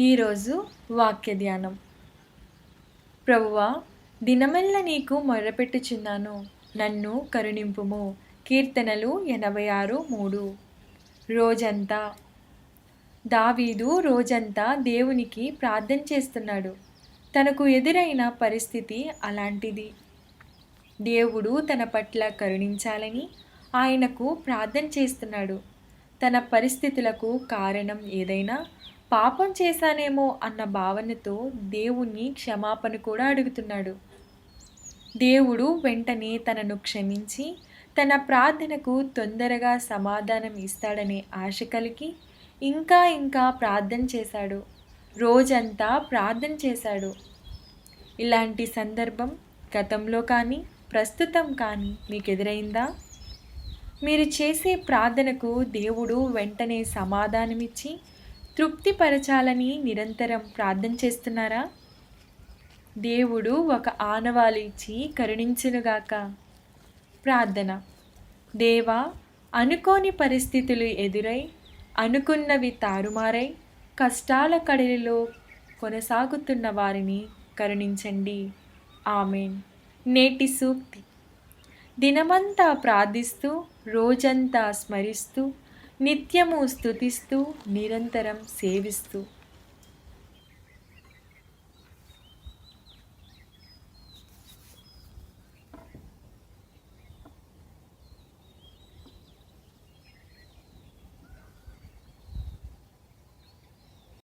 ఈరోజు వాక్య ధ్యానం. ప్రభువా దినమెల్ల నీకు మొరపెట్టుచున్నాను నన్ను కరుణింపుము. కీర్తనలు ఎనభై ఆరు మూడు. రోజంతా. దావీదు రోజంతా దేవునికి ప్రార్థన చేస్తున్నాడు. తనకు ఎదురైన పరిస్థితి అలాంటిది. దేవుడు తన పట్ల కరుణించాలని ఆయనకు ప్రార్థన చేస్తున్నాడు. తన పరిస్థితులకు కారణం ఏదైనా పాపం చేశానేమో అన్న భావనతో దేవుణ్ణి క్షమాపణ కూడా అడుగుతున్నాడు. దేవుడు వెంటనే తనను క్షమించి తన ప్రార్థనకు తొందరగా సమాధానం ఇస్తాడనే ఆశ కలిగి ఇంకా ఇంకా ప్రార్థన చేశాడు. రోజంతా ప్రార్థన చేశాడు. ఇలాంటి సందర్భం గతంలో కానీ ప్రస్తుతం కానీ మీకు ఎదురైందా మీరు చేసే ప్రార్థనకు దేవుడు వెంటనే సమాధానమిచ్చి తృప్తిపరచాలని నిరంతరం ప్రార్థన చేస్తున్నారా? దేవుడు ఒక ఆనవాలు ఇచ్చి కరుణించునుగాక. ప్రార్థన. దేవా అనుకోని పరిస్థితులు ఎదురై అనుకున్నవి తారుమారై కష్టాల కడలిలో కొనసాగుతున్న వారిని కరుణించండి. ఆమెన్. నేటి సూక్తి. దినమంతా ప్రార్థిస్తూ రోజంతా స్మరిస్తూ నిత్యము స్థుతిస్తూ నిరంతరం సేవిస్తూ.